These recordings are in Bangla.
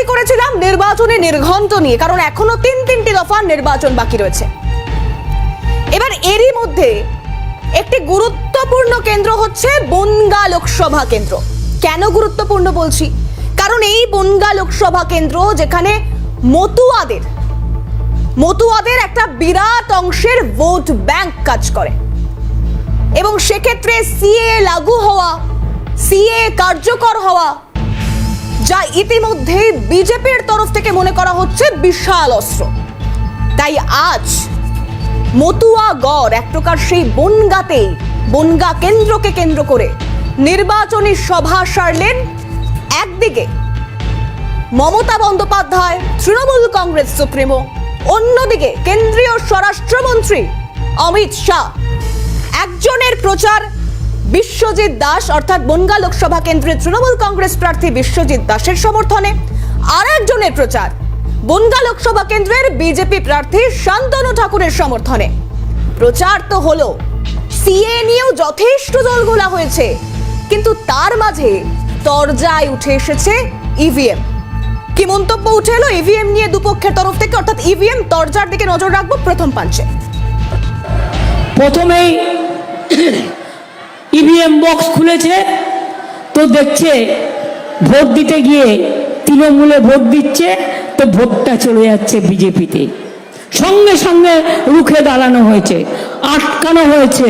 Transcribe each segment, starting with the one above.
শুরুই করেছিলাম নির্বাচনী নির্ঘণ্ট নিয়ে, কারণ এখনও তিন তিনটি দফার নির্বাচন বাকি রয়েছে। এবার এরই মধ্যে একটি গুরুত্বপূর্ণ কেন্দ্র হচ্ছে বনগা লোকসভা কেন্দ্র। কেন গুরুত্বপূর্ণ বলছি? কারণ এই বনগা লোকসভা কেন্দ্র যেখানে মতুয়াদের মতুয়াদের একটা বিরাট অংশের ভোট ব্যাংক কাজ করে। এবং সেক্ষেত্রে সিএ লাগু হওয়া, সিএ কার্যকর হওয়া যা ইতিমধ্যে বিজেপির তরফ থেকে মনে করা হচ্ছে বিশাল অস্ত্র। তাই আজ মতুয়া গড় এক প্রকার সেই বনগাতেই, বনগা কেন্দ্রকে কেন্দ্র করে নির্বাচনী সভা সারলেন একদিকে মমতা বন্দ্যোপাধ্যায়, তৃণমূল কংগ্রেস সুপ্রিমো, অন্যদিকে কেন্দ্রীয় স্বরাষ্ট্রমন্ত্রী অমিত শাহ। একজনের প্রচার বিশ্বজিৎ দাস অর্থাৎ বনগা লোকসভা কেন্দ্রের তৃণমূল কংগ্রেস প্রার্থী বিশ্বজিৎ দাসের সমর্থনে আর একজনের প্রচার। বনগা লোকসভা কেন্দ্রের বিজেপি প্রার্থী শান্তনু ঠাকুরের সমর্থনে। প্রচার তো হলো। সিএ নিয়েও যথেষ্ট দলগোলা হয়েছে। কিন্তু তার মাঝে তরজায় উঠে এসেছে ইভিএম। কি মন্তব্য উঠে এলো ইভিএম নিয়ে দুপক্ষের তরফ থেকে? অর্থাৎ ইভিএম তরজার দিকে নজর রাখব প্রথম পাঞ্চে। প্রথমেই ইভিএম বক্স খুলেছে, তো দেখছে ভোট দিতে গিয়ে তৃণমূলে ভোট দিচ্ছে, তো ভোটটা চলে যাচ্ছে বিজেপিতে। সঙ্গে সঙ্গে রুখে দাঁড়ানো হয়েছে, আটকানো হয়েছে।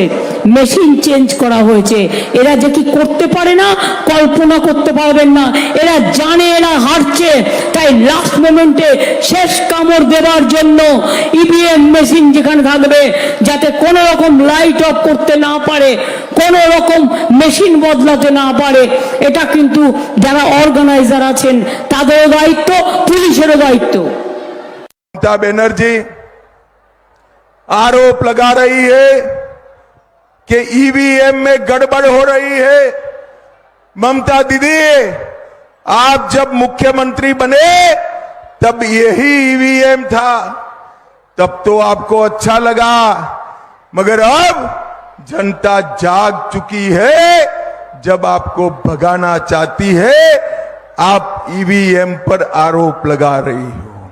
মেশিন চেঞ্জ করা হয়েছে এরা যে কি করতে পারে না কল্পনা করতে পারবেন না এরা জানে এরা হারছে তাই লাস্ট মোমেন্টে শেষ কামড় দেওয়ার জন্য ইভিএম মেশিন যেখানে থাকবে যাতে কোনো রকম লাইট অফ করতে না পারে কোনো রকম মেশিন বদলাতে না পারে এটা কিন্তু যারা অর্গানাইজার আছেন তাদেরও দায়িত্ব পুলিশেরও দায়িত্ব ममता बनर्जी आरोप लगा रही है कि ईवीएम में गड़बड़ हो रही है। ममता दीदी, आप जब मुख्यमंत्री बने, तब यही ईवीएम था। तब तो आपको अच्छा लगा, मगर अब जनता जाग चुकी है। जब आपको भगाना चाहती है, आप ईवीएम पर आरोप लगा रही हो।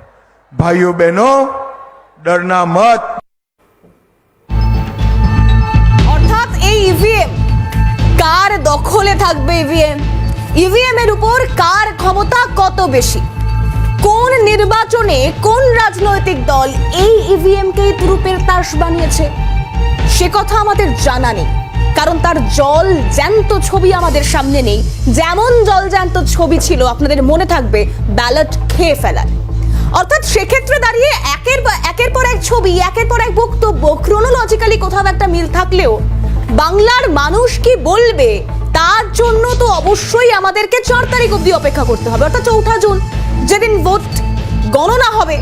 भाइयों बहनों डरना मत। দখলে থাকবে ইভিএম ইভিএম এর উপর কার ক্ষমতা কত বেশি? কোন নির্বাচনে কোন রাজনৈতিক দল এই ইভিএম কে তুরুপের তাস বানিয়েছে? সে কথা আমাদের জানা নেই, কারণ তার জল জ্যান্ত ছবি আমাদের সামনে নেই। যেমন জল জ্যান্ত ছবি ছিল, আপনাদের মনে থাকবে, ব্যালট খেয়ে ফেলার। অর্থাৎ সেক্ষেত্রে দাঁড়িয়ে একের একের পর এক ছবি, একের পর এক বক্তব্য ক্রোনোলজিক্যালি কোথাও একটা মিল থাকলেও বাংলার মানুষ কি বলবে? তার জন্য তো অবশ্যই আমাদেরকে চার তারিখ অবধি অপেক্ষা করতে হবে, অর্থাৎ চৌঠা জুন, যেদিন ভোট গণনা হবে।